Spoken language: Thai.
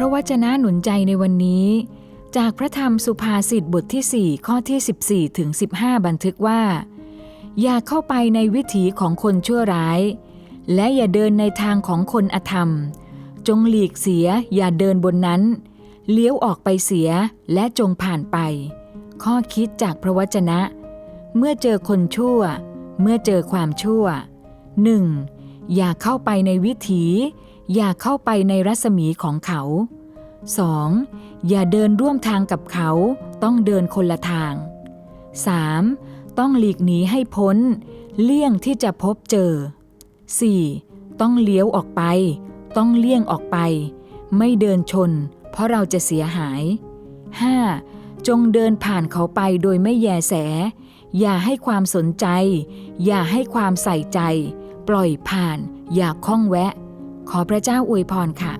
พระวจนะหนุนใจในวันนี้ จากพระธรรมสุภาษิตบทที่ 4 ข้อที่ 14 ถึง 15 บันทึกว่า อย่าเข้าไปในวิถีของคนชั่วร้าย และอย่าเดินในทางของคนอธรรม จงหลีกเสียอย่าเดินบนนั้น เลี้ยวออกไปเสียและจงผ่านไป ข้อคิดจากพระวจนะ เมื่อเจอคนชั่ว เมื่อเจอความชั่ว 1. อย่าเข้าไปในวิถี อย่าเข้าไปในรัศมีของเขา 2. อย่าเดินร่วมทางกับเขา ต้องเดินคนละทาง 3. ต้องหลีกหนีให้พ้น เลี่ยงที่จะพบเจอ 4. ต้องเลี้ยวออกไป ต้องเลี่ยงออกไป ไม่เดินชน เพราะเราจะเสียหาย 5. จงเดินผ่านเขาไปโดยไม่แยแส อย่าให้ความสนใจ อย่าให้ความใส่ใจ ปล่อยผ่าน อย่าข้องแวะ ขอพระเจ้าอวยพรค่ะ